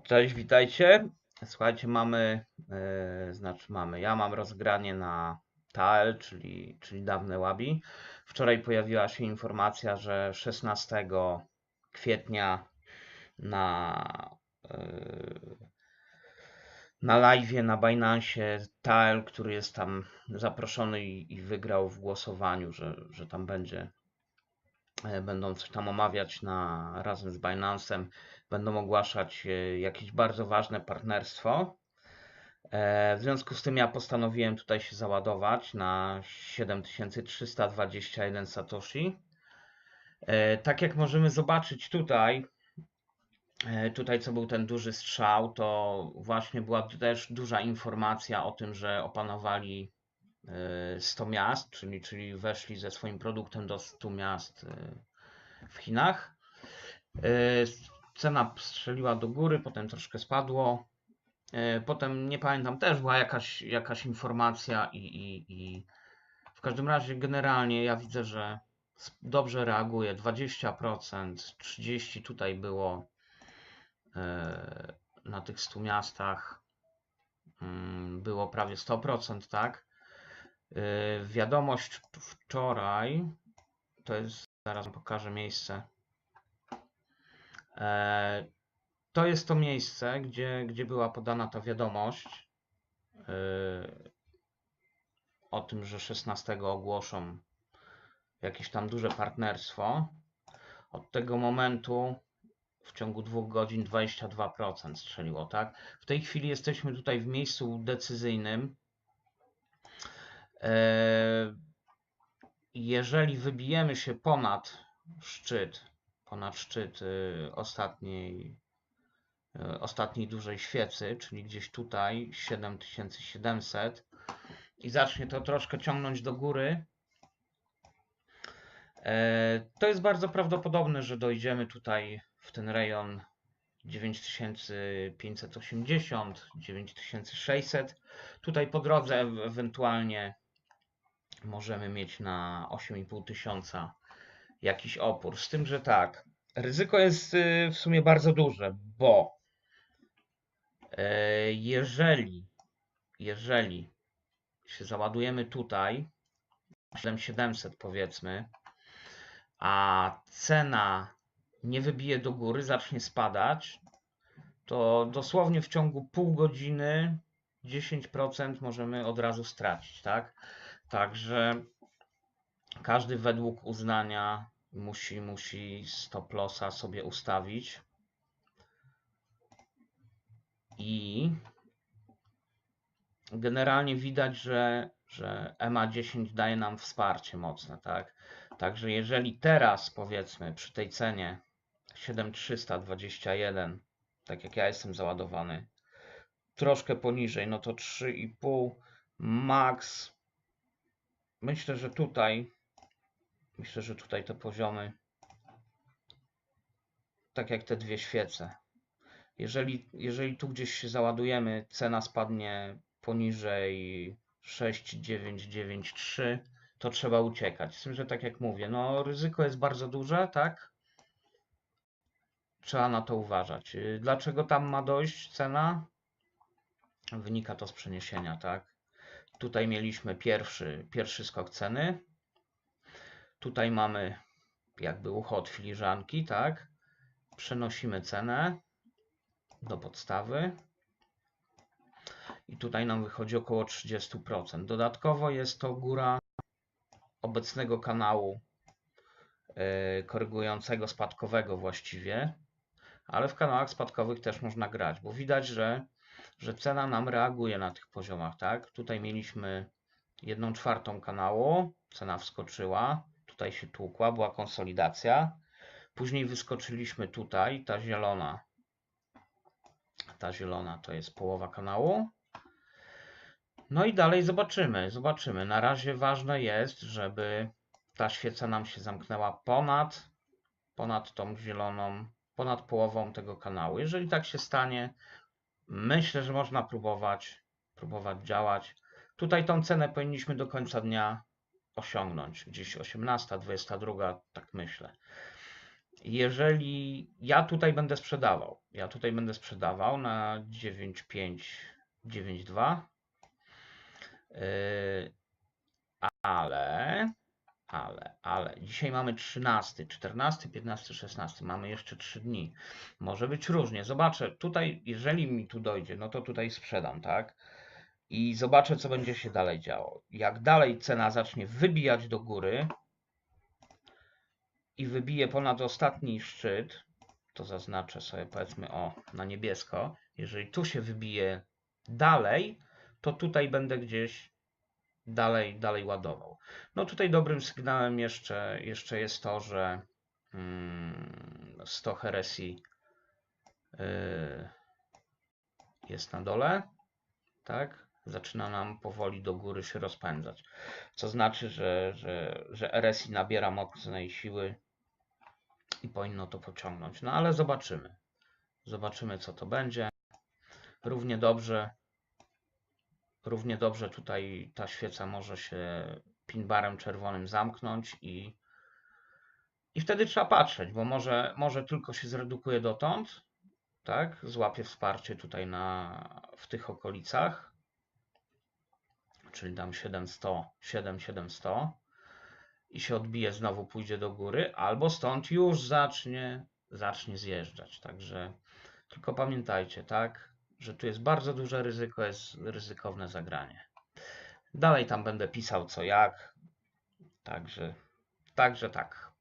Cześć, witajcie. Słuchajcie, mamy, e, znaczy mamy, ja mam rozgranie na TAL, czyli, czyli dawne Łabi. Wczoraj pojawiła się informacja, że 16 kwietnia na, e, na live na Binance TAL, który jest tam zaproszony i, i wygrał w głosowaniu, że, że tam będzie, będą coś tam omawiać na, razem z Binance'em będą ogłaszać e, jakieś bardzo ważne partnerstwo. E, W związku z tym ja postanowiłem tutaj się załadować na 7321 Satoshi. E, Tak jak możemy zobaczyć tutaj, e, tutaj co był ten duży strzał, to właśnie była też duża informacja o tym, że opanowali e, 100 miast, czyli, czyli weszli ze swoim produktem do 100 miast e, w Chinach. E, Cena strzeliła do góry, potem troszkę spadło. E, Potem nie pamiętam, też była jakaś, jakaś informacja i, i, i w każdym razie generalnie ja widzę, że dobrze reaguje. 20%, 30% tutaj było e, na tych 100 miastach. Mm, Było prawie 100%, tak? E, Wiadomość wczoraj, to jest, zaraz pokażę miejsce. E, To jest to miejsce, gdzie, gdzie była podana ta wiadomość e, o tym, że 16 ogłoszą jakieś tam duże partnerstwo. Od tego momentu w ciągu dwóch godzin 22% strzeliło, tak? W tej chwili jesteśmy tutaj w miejscu decyzyjnym. E, Jeżeli wybijemy się ponad szczyt, ponad szczyt y, ostatniej, y, ostatniej dużej świecy, czyli gdzieś tutaj 7700 i zacznie to troszkę ciągnąć do góry, e, to jest bardzo prawdopodobne, że dojdziemy tutaj w ten rejon 9580, 9600. Tutaj po drodze ewentualnie możemy mieć na 8500 tysiąca jakiś opór. Z tym, że tak, ryzyko jest y, w sumie bardzo duże, bo e, jeżeli, jeżeli się załadujemy tutaj, 7700 powiedzmy, a cena nie wybije do góry, zacznie spadać, to dosłownie w ciągu pół godziny 10% możemy od razu stracić, tak? Także każdy według uznania musi, musi stop lossa sobie ustawić. I generalnie widać, że, że EMA 10 daje nam wsparcie mocne, tak? Także jeżeli teraz powiedzmy przy tej cenie 7321, tak jak ja jestem załadowany, troszkę poniżej, no to 3,5 max. Myślę, że tutaj Myślę, że tutaj te poziomy, tak jak te dwie świece. Jeżeli, jeżeli tu gdzieś się załadujemy, cena spadnie poniżej 6,993, to trzeba uciekać. Z tym, że tak jak mówię, no ryzyko jest bardzo duże, tak? Trzeba na to uważać. Dlaczego tam ma dojść cena? Wynika to z przeniesienia, tak? Tutaj mieliśmy pierwszy, pierwszy skok ceny, Tutaj mamy jakby ucho od filiżanki, tak? Przenosimy cenę do podstawy. I tutaj nam wychodzi około 30%. Dodatkowo jest to góra obecnego kanału yy, korygującego spadkowego właściwie, ale w kanałach spadkowych też można grać, bo widać, że, że cena nam reaguje na tych poziomach, tak? Tutaj mieliśmy 1 czwartą kanału, cena wskoczyła, tutaj się tłukła, była konsolidacja. Później wyskoczyliśmy tutaj, ta zielona. Ta zielona to jest połowa kanału. No i dalej zobaczymy, zobaczymy. Na razie ważne jest, żeby ta świeca nam się zamknęła ponad, ponad tą zieloną, ponad połową tego kanału. Jeżeli tak się stanie, myślę, że można próbować, próbować działać. Tutaj tą cenę powinniśmy do końca dnia osiągnąć. Gdzieś 18, 22, tak myślę. Jeżeli ja tutaj będę sprzedawał, ja tutaj będę sprzedawał na 9592, yy, ale, ale, ale dzisiaj mamy 13, 14, 15, 16, mamy jeszcze 3 dni. Może być różnie. Zobaczę, tutaj, jeżeli mi tu dojdzie, no to tutaj sprzedam, tak? I zobaczę, co będzie się dalej działo. Jak dalej cena zacznie wybijać do góry i wybije ponad ostatni szczyt, to zaznaczę sobie powiedzmy o na niebiesko. Jeżeli tu się wybije dalej, to tutaj będę gdzieś dalej, dalej ładował. No tutaj dobrym sygnałem jeszcze, jeszcze jest to, że mm, 100 heresji yy, jest na dole, tak? Zaczyna nam powoli do góry się rozpędzać. Co znaczy, że, że, że RSI nabiera mocnej siły i powinno to pociągnąć. No ale zobaczymy. Zobaczymy, co to będzie. Równie dobrze, równie dobrze tutaj ta świeca może się pinbarem czerwonym zamknąć i, i wtedy trzeba patrzeć, bo może, może tylko się zredukuje dotąd, tak? Złapie wsparcie tutaj na, w tych okolicach, czyli dam 700, 7700 i się odbije, znowu pójdzie do góry, albo stąd już zacznie, zacznie zjeżdżać. Także tylko pamiętajcie, tak, że tu jest bardzo duże ryzyko, jest ryzykowne zagranie. Dalej tam będę pisał co jak, także, także tak.